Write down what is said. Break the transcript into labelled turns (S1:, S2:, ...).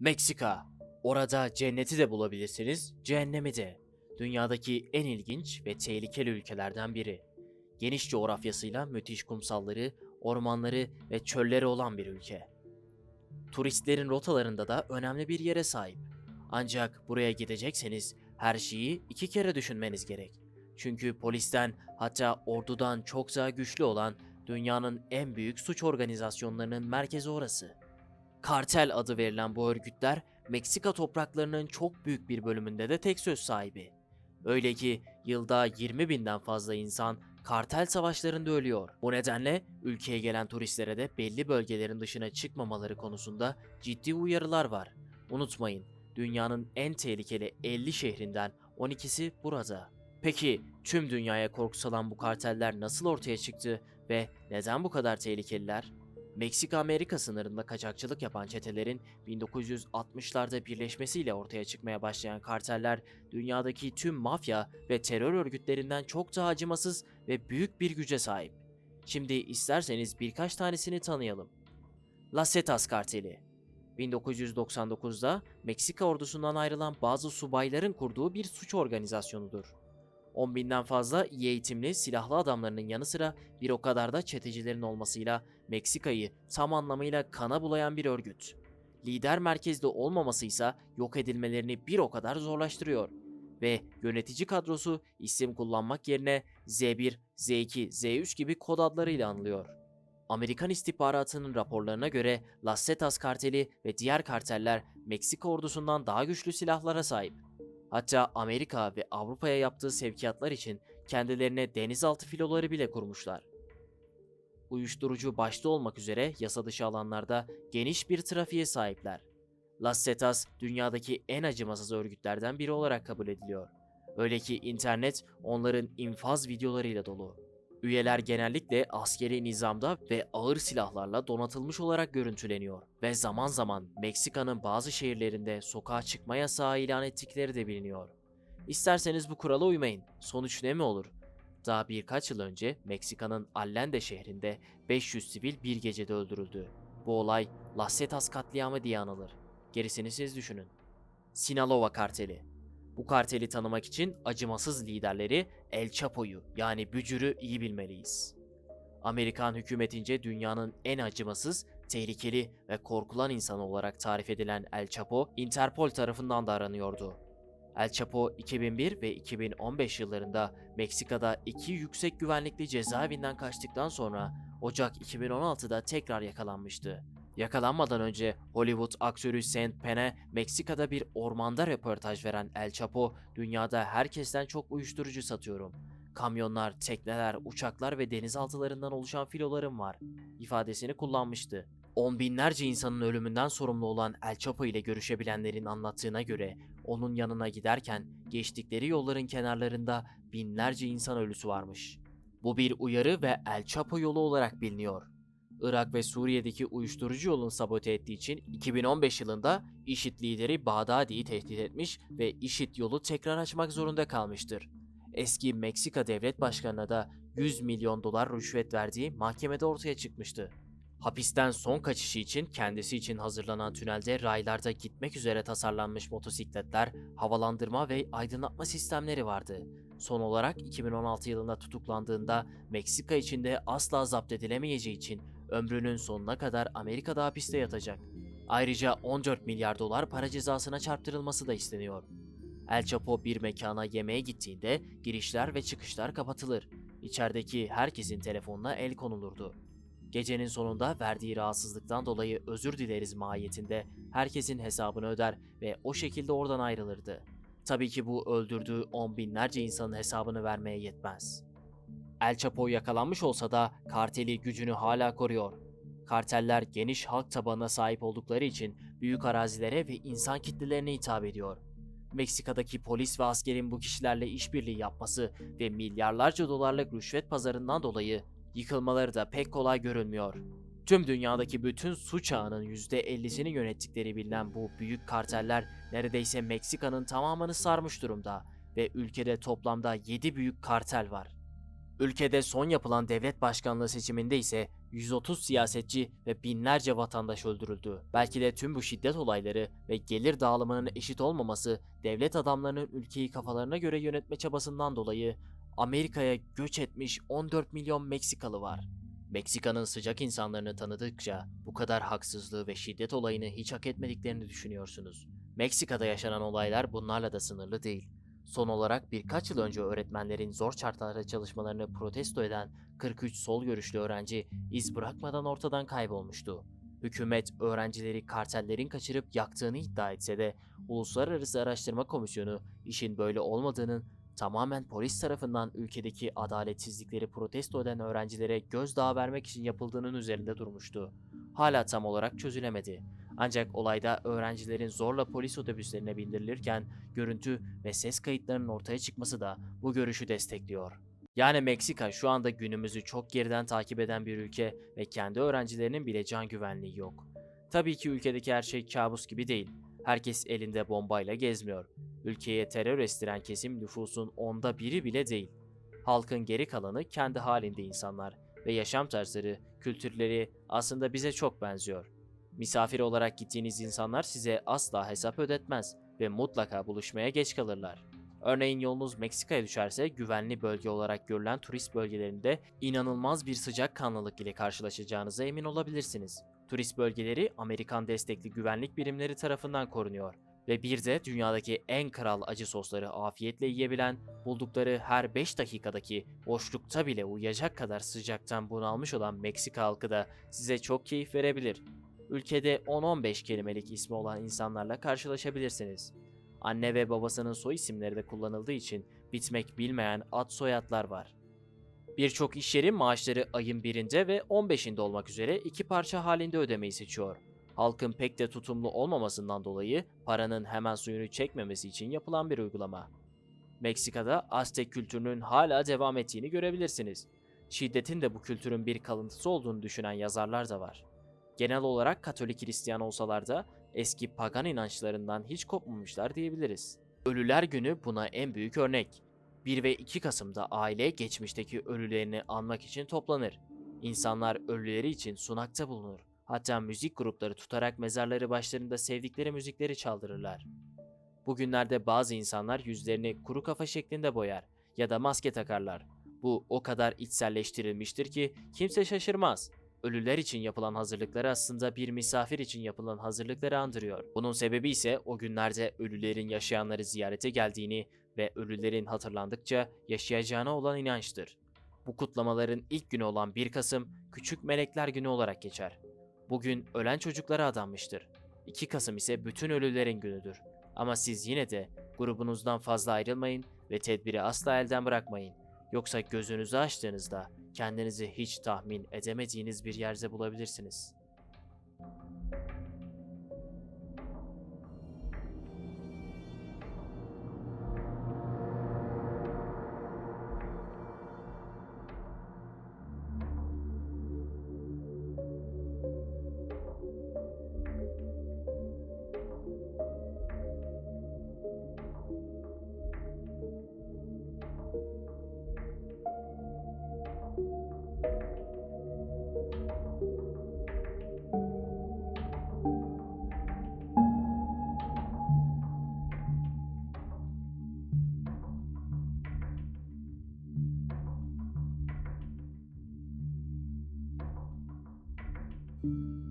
S1: Meksika. Orada cenneti de bulabilirsiniz, cehennemi de. Dünyadaki en ilginç ve tehlikeli ülkelerden biri. Geniş coğrafyasıyla müthiş kumsalları, ormanları ve çölleri olan bir ülke. Turistlerin rotalarında da önemli bir yere sahip. Ancak buraya gidecekseniz her şeyi iki kere düşünmeniz gerek. Çünkü polisten hatta ordudan çok daha güçlü olan dünyanın en büyük suç organizasyonlarının merkezi orası. Kartel adı verilen bu örgütler Meksika topraklarının çok büyük bir bölümünde de tek söz sahibi. Öyle ki yılda 20 binden fazla insan kartel savaşlarında ölüyor. Bu nedenle ülkeye gelen turistlere de belli bölgelerin dışına çıkmamaları konusunda ciddi uyarılar var. Unutmayın, dünyanın en tehlikeli 50 şehrinden 12'si burada. Peki tüm dünyaya korku salan bu karteller nasıl ortaya çıktı ve neden bu kadar tehlikeliler? Meksika-Amerika sınırında kaçakçılık yapan çetelerin 1960'larda birleşmesiyle ortaya çıkmaya başlayan karteller dünyadaki tüm mafya ve terör örgütlerinden çok daha acımasız ve büyük bir güce sahip. Şimdi isterseniz birkaç tanesini tanıyalım. Las Zetas karteli 1999'da Meksika ordusundan ayrılan bazı subayların kurduğu bir suç organizasyonudur. 10 binden fazla iyi eğitimli silahlı adamlarının yanı sıra bir o kadar da çetecilerin olmasıyla Meksika'yı tam anlamıyla kana bulayan bir örgüt. Lider merkezde olmaması ise yok edilmelerini bir o kadar zorlaştırıyor. Ve yönetici kadrosu isim kullanmak yerine Z1, Z2, Z3 gibi kod adlarıyla anılıyor. Amerikan istihbaratının raporlarına göre Las Zetas karteli ve diğer karteller Meksika ordusundan daha güçlü silahlara sahip. Hatta Amerika ve Avrupa'ya yaptığı sevkiyatlar için kendilerine denizaltı filoları bile kurmuşlar. Uyuşturucu başta olmak üzere yasa dışı alanlarda geniş bir trafiğe sahipler. Las Zetas dünyadaki en acımasız örgütlerden biri olarak kabul ediliyor. Öyle ki internet onların infaz videolarıyla dolu. Üyeler genellikle askeri nizamda ve ağır silahlarla donatılmış olarak görüntüleniyor ve zaman zaman Meksika'nın bazı şehirlerinde sokağa çıkma yasağı ilan ettikleri de biliniyor. İsterseniz bu kurala uymayın. Sonuç ne mi olur? Daha birkaç yıl önce Meksika'nın Allende şehrinde 500 sivil bir gecede öldürüldü. Bu olay Las Zetas katliamı diye anılır. Gerisini siz düşünün. Sinaloa karteli bu karteli tanımak için acımasız liderleri El Chapo'yu yani Bücür'ü iyi bilmeliyiz. Amerikan hükümetince dünyanın en acımasız, tehlikeli ve korkulan insanı olarak tarif edilen El Chapo, Interpol tarafından da aranıyordu. El Chapo 2001 ve 2015 yıllarında Meksika'da iki yüksek güvenlikli cezaevinden kaçtıktan sonra Ocak 2016'da tekrar yakalanmıştı. Yakalanmadan önce Hollywood aktörü Saint Pen'e Meksika'da bir ormanda röportaj veren El Chapo, dünyada herkesten çok uyuşturucu satıyorum. Kamyonlar, tekneler, uçaklar ve denizaltılarından oluşan filolarım var ifadesini kullanmıştı. On binlerce insanın ölümünden sorumlu olan El Chapo ile görüşebilenlerin anlattığına göre onun yanına giderken geçtikleri yolların kenarlarında binlerce insan ölüsü varmış. Bu bir uyarı ve El Chapo yolu olarak biliniyor. Irak ve Suriye'deki uyuşturucu yolunu sabote ettiği için 2015 yılında IŞİD lideri Bağdadi'yi tehdit etmiş ve IŞİD yolu tekrar açmak zorunda kalmıştır. Eski Meksika devlet başkanına da 100 milyon dolar rüşvet verdiği mahkemede ortaya çıkmıştı. Hapisten son kaçışı için kendisi için hazırlanan tünelde raylarda gitmek üzere tasarlanmış motosikletler, havalandırma ve aydınlatma sistemleri vardı. Son olarak 2016 yılında tutuklandığında Meksika içinde asla zapt edilemeyeceği için ömrünün sonuna kadar Amerika'da hapiste yatacak. Ayrıca 14 milyar dolar para cezasına çarptırılması da isteniyor. El Chapo bir mekana yemeğe gittiğinde girişler ve çıkışlar kapatılır. İçerideki herkesin telefonuna el konulurdu. Gecenin sonunda verdiği rahatsızlıktan dolayı özür dileriz mahiyetinde herkesin hesabını öder ve o şekilde oradan ayrılırdı. Tabii ki bu öldürdüğü on binlerce insanın hesabını vermeye yetmez. El Chapo yakalanmış olsa da karteli gücünü hala koruyor. Karteller geniş halk tabanına sahip oldukları için büyük arazilere ve insan kitlelerine hitap ediyor. Meksika'daki polis ve askerin bu kişilerle işbirliği yapması ve milyarlarca dolarlık rüşvet pazarından dolayı yıkılmaları da pek kolay görünmüyor. Tüm dünyadaki bütün suç ağının %50'sini yönettikleri bilinen bu büyük karteller neredeyse Meksika'nın tamamını sarmış durumda ve ülkede toplamda 7 büyük kartel var. Ülkede son yapılan devlet başkanlığı seçiminde ise 130 siyasetçi ve binlerce vatandaş öldürüldü. Belki de tüm bu şiddet olayları ve gelir dağılımının eşit olmaması devlet adamlarının ülkeyi kafalarına göre yönetme çabasından dolayı Amerika'ya göç etmiş 14 milyon Meksikalı var. Meksika'nın sıcak insanlarını tanıdıkça bu kadar haksızlığı ve şiddet olayını hiç hak etmediklerini düşünüyorsunuz. Meksika'da yaşanan olaylar bunlarla da sınırlı değil. Son olarak birkaç yıl önce öğretmenlerin zor şartlarda çalışmalarını protesto eden 43 sol görüşlü öğrenci iz bırakmadan ortadan kaybolmuştu. Hükümet öğrencileri kartellerin kaçırıp yaktığını iddia etse de Uluslararası Araştırma Komisyonu işin böyle olmadığının tamamen polis tarafından ülkedeki adaletsizlikleri protesto eden öğrencilere gözdağı vermek için yapıldığının üzerinde durmuştu. Hala tam olarak çözülemedi. Ancak olayda öğrencilerin zorla polis otobüslerine bindirilirken görüntü ve ses kayıtlarının ortaya çıkması da bu görüşü destekliyor. Yani Meksika şu anda günümüzü çok geriden takip eden bir ülke ve kendi öğrencilerinin bile can güvenliği yok. Tabii ki ülkedeki her şey kabus gibi değil. Herkes elinde bombayla gezmiyor. Ülkeye terör estiren kesim nüfusun onda biri bile değil. Halkın geri kalanı kendi halinde insanlar ve yaşam tarzları, kültürleri aslında bize çok benziyor. Misafir olarak gittiğiniz insanlar size asla hesap ödetmez ve mutlaka buluşmaya geç kalırlar. Örneğin yolunuz Meksika'ya düşerse güvenli bölge olarak görülen turist bölgelerinde inanılmaz bir sıcakkanlılık ile karşılaşacağınıza emin olabilirsiniz. Turist bölgeleri Amerikan destekli güvenlik birimleri tarafından korunuyor ve bir de dünyadaki en kral acı sosları afiyetle yiyebilen, buldukları her 5 dakikadaki boşlukta bile uyuyacak kadar sıcaktan bunalmış olan Meksika halkı da size çok keyif verebilir. Ülkede 10-15 kelimelik ismi olan insanlarla karşılaşabilirsiniz. Anne ve babasının soy isimleri de kullanıldığı için bitmek bilmeyen ad soyadlar var. Birçok iş yeri maaşları ayın birinde ve 15'inde olmak üzere iki parça halinde ödemeyi seçiyor. Halkın pek de tutumlu olmamasından dolayı paranın hemen suyunu çekmemesi için yapılan bir uygulama. Meksika'da Aztek kültürünün hala devam ettiğini görebilirsiniz. Şiddetin de bu kültürün bir kalıntısı olduğunu düşünen yazarlar da var. Genel olarak Katolik Hristiyan olsalar da eski pagan inançlarından hiç kopmamışlar diyebiliriz. Ölüler Günü buna en büyük örnek. 1 ve 2 Kasım'da aile geçmişteki ölülerini anmak için toplanır. İnsanlar ölüleri için sunakta bulunur. Hatta müzik grupları tutarak mezarları başlarında sevdikleri müzikleri çaldırırlar. Bugünlerde bazı insanlar yüzlerini kuru kafa şeklinde boyar ya da maske takarlar. Bu o kadar içselleştirilmiştir ki kimse şaşırmaz. Ölüler için yapılan hazırlıkları aslında bir misafir için yapılan hazırlıkları andırıyor. Bunun sebebi ise o günlerde ölülerin yaşayanları ziyarete geldiğini ve ölülerin hatırlandıkça yaşayacağına olan inançtır. Bu kutlamaların ilk günü olan 1 Kasım Küçük Melekler Günü olarak geçer. Bugün ölen çocuklara adanmıştır. 2 Kasım ise bütün ölülerin günüdür. Ama siz yine de grubunuzdan fazla ayrılmayın ve tedbiri asla elden bırakmayın. Yoksa gözünüzü açtığınızda kendinizi hiç tahmin edemediğiniz bir yerde bulabilirsiniz. thank you